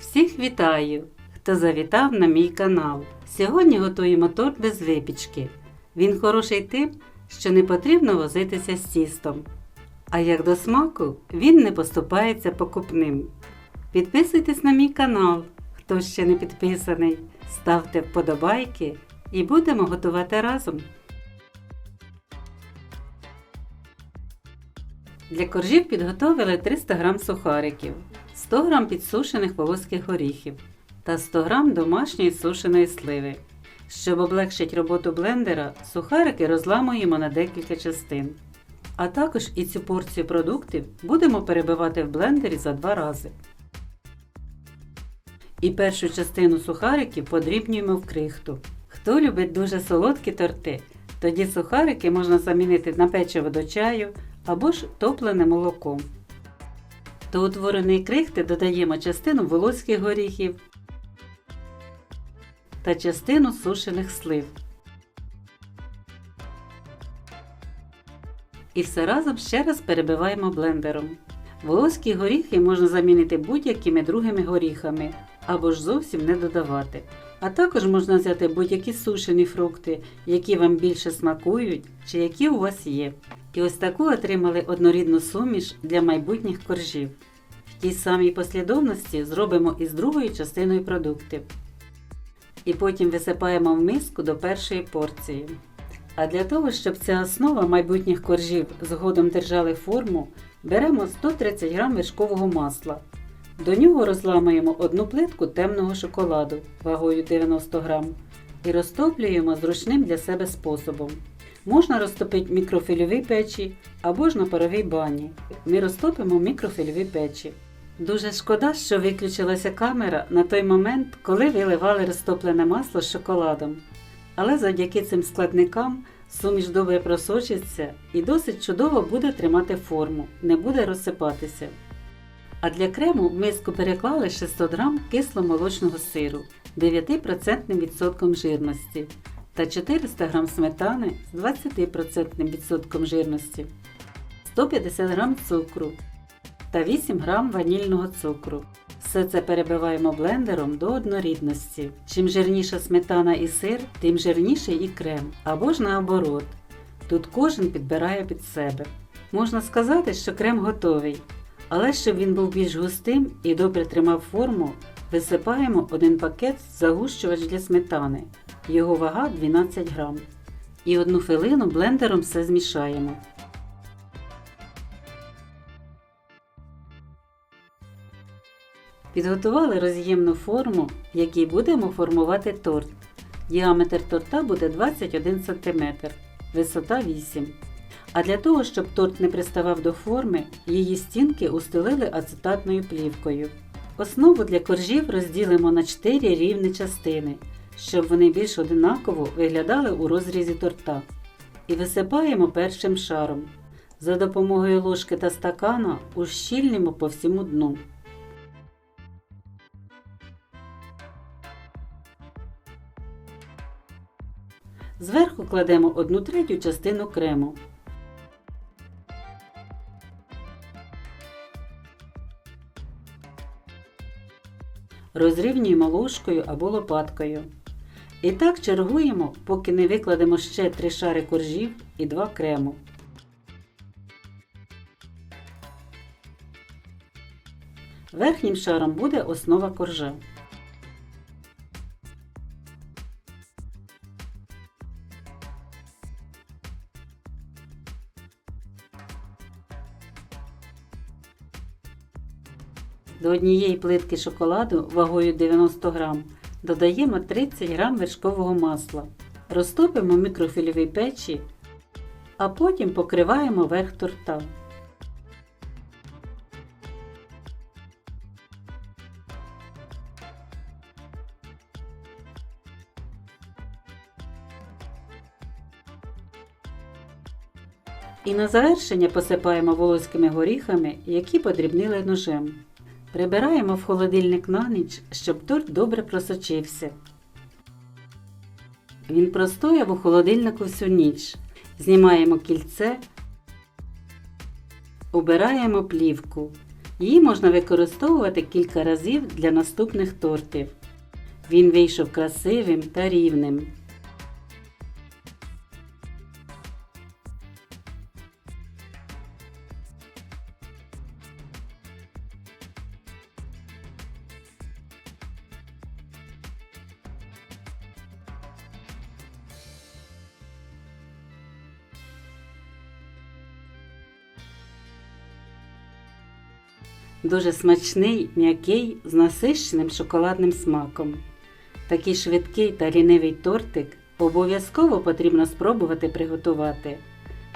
Всіх вітаю, хто завітав на мій канал. Сьогодні готуємо торт без випічки. Він хороший тим, що не потрібно возитися з тістом. А як до смаку, він не поступається покупним. Підписуйтесь на мій канал, хто ще не підписаний, ставте вподобайки і будемо готувати разом. Для коржів підготовили 300 г сухариків, 100 г підсушених волоських горіхів та 100 г домашньої сушеної сливи. Щоб облегшити роботу блендера, сухарики розламуємо на декілька частин. А також і цю порцію продуктів будемо перебивати в блендері за два рази. І першу частину сухариків подрібнюємо в крихту. Хто любить дуже солодкі торти, тоді сухарики можна замінити на печиво до чаю або ж топлене молоком. До утвореної крихти додаємо частину волоських горіхів та частину сушених слив. І все разом ще раз перебиваємо блендером. Волоські горіхи можна замінити будь-якими другими горіхами або ж зовсім не додавати. А також можна взяти будь-які сушені фрукти, які вам більше смакують чи які у вас є. І ось таку отримали однорідну суміш для майбутніх коржів. В тій самій послідовності зробимо і з другою частиною продуктів. І потім висипаємо в миску до першої порції. А для того, щоб ця основа майбутніх коржів згодом держали форму, беремо 130 г вершкового масла. До нього розламуємо одну плитку темного шоколаду вагою 90 г і розтоплюємо зручним для себе способом. Можна розтопити в мікрофільовій печі або ж на паровій бані. Ми розтопимо в мікрофільовій печі. Дуже шкода, що виключилася камера на той момент, коли виливали розтоплене масло з шоколадом. Але завдяки цим складникам суміш добре просочиться і досить чудово буде тримати форму, не буде розсипатися. А для крему в миску переклали 600 г кисломолочного сиру 9% відсотком жирності та 400 г сметани з 20% відсотком жирності, 150 г цукру та 8 г ванільного цукру. Все це перебиваємо блендером до однорідності. Чим жирніша сметана і сир, тим жирніший і крем, або ж наоборот. Тут кожен підбирає під себе. Можна сказати, що крем готовий, але щоб він був більш густим і добре тримав форму, висипаємо один пакет загущувач для сметани. Його вага 12 грам. І одну хвилину блендером все змішаємо. Підготували роз'ємну форму, в якій будемо формувати торт. Діаметр торта буде 21 см, висота 8 А для того, щоб торт не приставав до форми, її стінки устелили ацетатною плівкою. Основу для коржів розділимо на 4 рівні частини, щоб вони більш одинаково виглядали у розрізі торта. І висипаємо першим шаром. За допомогою ложки та стакана ущільнимо по всьому дну. Зверху кладемо 1 третю частину крему. Розрівнюємо ложкою або лопаткою. І так чергуємо, поки не викладемо ще 3 шари коржів і 2 крему. Верхнім шаром буде основа коржа. До однієї плитки шоколаду вагою 90 г додаємо 30 г вершкового масла. Розтопимо в мікрофільовій печі, а потім покриваємо верх торта. І на завершення посипаємо волоськими горіхами, які подрібнили ножем. Прибираємо в холодильник на ніч, щоб торт добре просочився. Він простояв у холодильнику всю ніч. Знімаємо кільце, обираємо плівку Її можна використовувати кілька разів для наступних тортів. Він вийшов красивим та рівним. Дуже смачний, м'який, з насищеним шоколадним смаком. Такий швидкий та лінивий тортик обов'язково потрібно спробувати приготувати.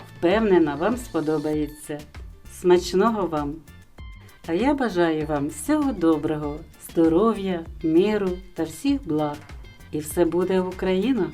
Впевнена, вам сподобається. Смачного вам! А я бажаю вам всього доброго, здоров'я, миру та всіх благ. І все буде Україна!